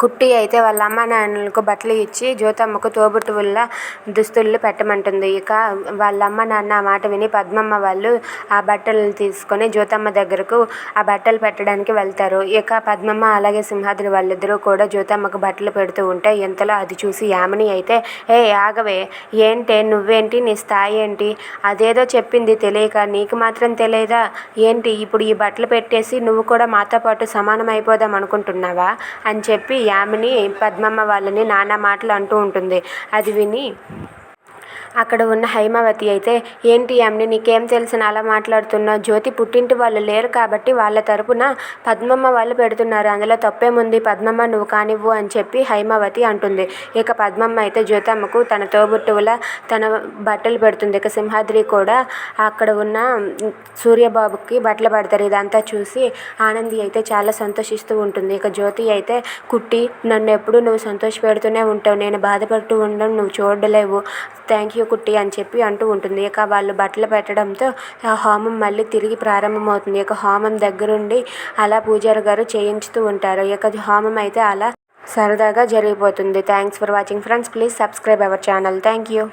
కుట్టి అయితే వాళ్ళ అమ్మ నాన్నలకు బట్టలు ఇచ్చి జ్యోతమ్మకు తోబుట్టువుల దుస్తులు పెట్టమంటుంది. ఇక వాళ్ళ అమ్మ నాన్న ఆ మాట విని పద్మమ్మ వాళ్ళు ఆ బట్టలు తీసుకొని జ్యోతమ్మ దగ్గరకు ఆ బట్టలు పెట్టడానికి వెళ్తారు. ఇక పద్మమ్మ అలాగే సింహాద్రి వాళ్ళిద్దరూ కూడా జ్యోతమ్మకు బట్టలు పెడుతూ ఉంటే ఇంతలో అది చూసి యామిని అయితే ఏ ఆగవే ఏంటే నువ్వేంటి నీ స్థాయి ఏంటి? అదేదో చెప్పింది తెలియక నీకు మాత్రం తెలియదా? ఏంటి ఇప్పుడు ఈ బట్టలు పెట్టేసి నువ్వు కూడా మాతో పాటు సమానం అయిపోదాం అనుకుంటున్నావా? అని చెప్పి యామిని పద్మమ్మ వాళ్ళని నానా మాటలు అంటూ ఉంటుంది. అది విని అక్కడ ఉన్న హైమావతి అయితే ఏంటి యామిని నీకేం తెలిసిన అలా మాట్లాడుతున్నావు? జ్యోతి పుట్టింటి వాళ్ళు లేరు కాబట్టి వాళ్ళ తరపున పద్మమ్మ వాళ్ళు పెడుతున్నారు. అందులో తప్పేముంది? పద్మమ్మ నువ్వు కానివ్వు అని చెప్పి హైమావతి అంటుంది. ఇక పద్మమ్మ అయితే జ్యోతమ్మకు తన తోబుట్టువుల తన బట్టలు పెడుతుంది. ఇక సింహాద్రి కూడా అక్కడ ఉన్న సూర్యబాబుకి బట్టలు పడతారు. ఇదంతా చూసి ఆనంది అయితే చాలా సంతోషిస్తూ ఉంటుంది. ఇక జ్యోతి అయితే కుట్టి నన్ను ఎప్పుడు నువ్వు సంతోష పెడుతూనే ఉంటావు. నేను బాధపడుతూ ఉండడం నువ్వు చూడలేవు. థ్యాంక్ యూ కుట్టి అని చెప్పి అంటూ ఉంటుంది. ఇక వాళ్ళు బట్టలు పెట్టడంతో ఆ హోమం మళ్ళీ తిరిగి ప్రారంభమవుతుంది. ఇక హోమం దగ్గరుండి అలా పూజారి గారు చేయించుతూ ఉంటారు. ఇక హోమం అయితే అలా సరదాగా జరిగిపోతుంది. Thanks for watching friends please subscribe our channel thank you